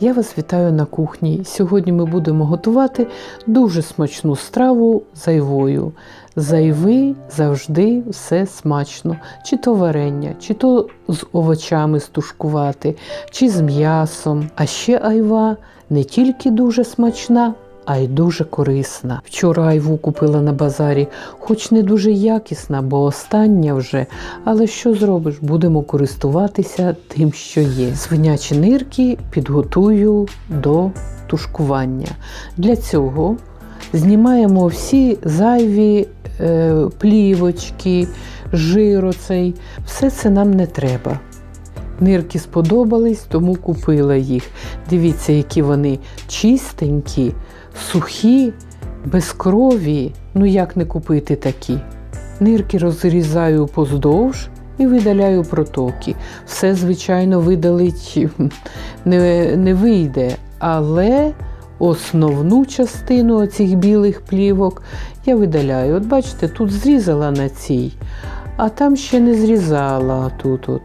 Я вас вітаю на кухні. Сьогодні ми будемо готувати дуже смачну страву зайвою. Зайви завжди все смачно. Чи то варення, чи то з овочами стушкувати, чи з м'ясом. А ще айва не тільки дуже смачна, а й дуже корисна. Вчора айву купила на базарі, хоч не дуже якісна, бо остання вже. Але що зробиш? Будемо користуватися тим, що є. Свинячі нирки підготую до тушкування. Для цього знімаємо всі зайві е, плівочки, жир оцей. Все це нам не треба. Нирки сподобались, тому купила їх. Дивіться, які вони чистенькі, сухі, без крові. Ну як не купити такі? Нирки розрізаю поздовж і видаляю протоки. Все, звичайно, видалить не, не вийде, але основну частину цих білих плівок я видаляю. От бачите, тут зрізала на цій, а там ще не зрізала тут. от.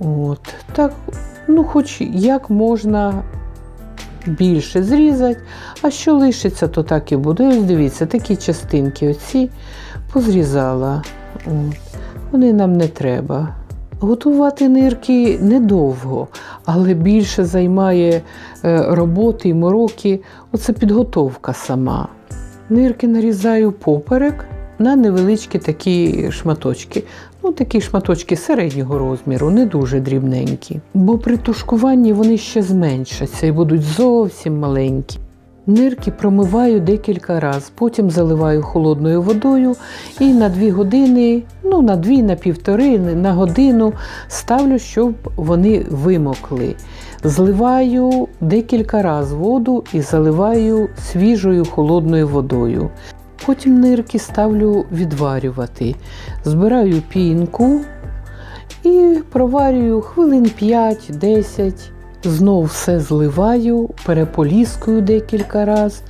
От, так, ну, хоч як можна більше зрізати, а що лишиться, то так і буде. Ось дивіться, такі частинки оці позрізала. От. Вони нам не треба. Готувати нирки недовго, але більше займає е, роботи і мороки. Оце підготовка сама. Нирки нарізаю поперек на невеличкі такі шматочки. Ну, такі шматочки середнього розміру, не дуже дрібненькі. Бо при тушкуванні вони ще зменшаться і будуть зовсім маленькі. Нирки промиваю декілька разів, потім заливаю холодною водою і на 2 години, ну на 2, на півтори, на годину ставлю, щоб вони вимокли. Зливаю декілька разів воду і заливаю свіжою холодною водою. Потім нирки ставлю відварювати. Збираю пінку і проварюю хвилин 5-10. Знов все зливаю, переполіскую декілька разів.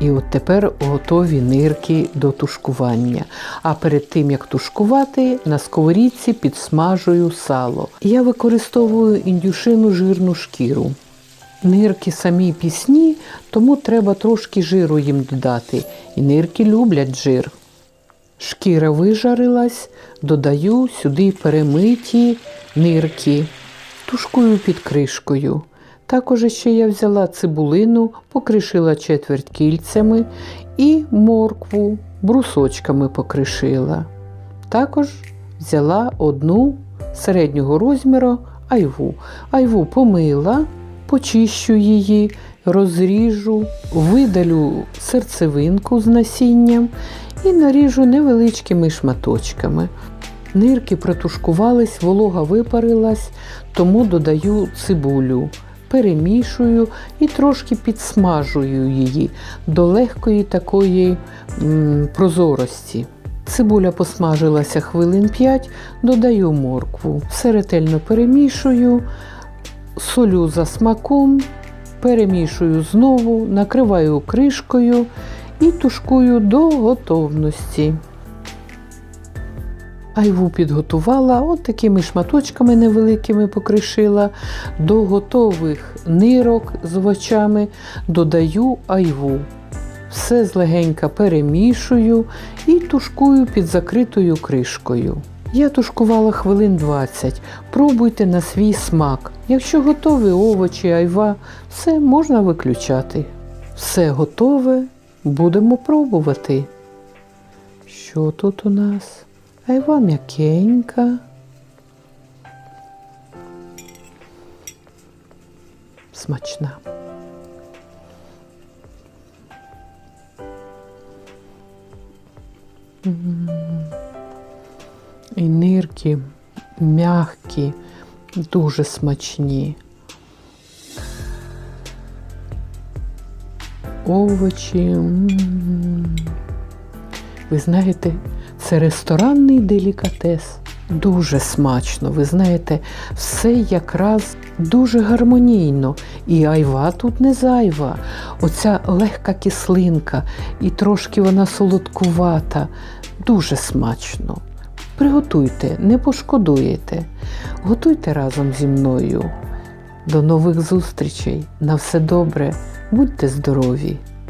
І от тепер готові нирки до тушкування. А перед тим, як тушкувати, на сковорідці підсмажую сало. Я використовую індюшину жирну шкіру. Нирки самі пісні, тому треба трошки жиру їм додати. І нирки люблять жир. Шкіра вижарилась, додаю сюди перемиті нирки, тушкую під кришкою. Також ще я взяла цибулину, покришила четверть кільцями і моркву брусочками покришила. Також взяла одну середнього розміру айву. Айву помила, почищу її, розріжу, видалю серцевинку з насінням і наріжу невеличкими шматочками. Нирки протушкувались, волога випарилась, тому додаю цибулю, перемішую і трошки підсмажую її до легкої такої м, прозорості. Цибуля посмажилася хвилин 5, додаю моркву, все ретельно перемішую, солю за смаком, перемішую знову, накриваю кришкою і тушкую до готовності. Айву підготувала, от такими шматочками невеликими покришила. До готових нирок з овочами додаю айву. Все злегенька перемішую і тушкую під закритою кришкою. Я тушкувала хвилин 20. Пробуйте на свій смак. Якщо готові овочі, айва, все можна виключати. Все готове, будемо пробувати. Що тут у нас? Айва м'якенька. Смачна. М. І нирки м'які, дуже смачні. Овочі. Ви знаєте, це ресторанний делікатес. Дуже смачно. Ви знаєте, все якраз дуже гармонійно. І айва тут не зайва. Оця легка кислинка, і трошки вона солодкувата. Дуже смачно. Приготуйте, не пошкодуєте. Готуйте разом зі мною. До нових зустрічей. На все добре. Будьте здорові!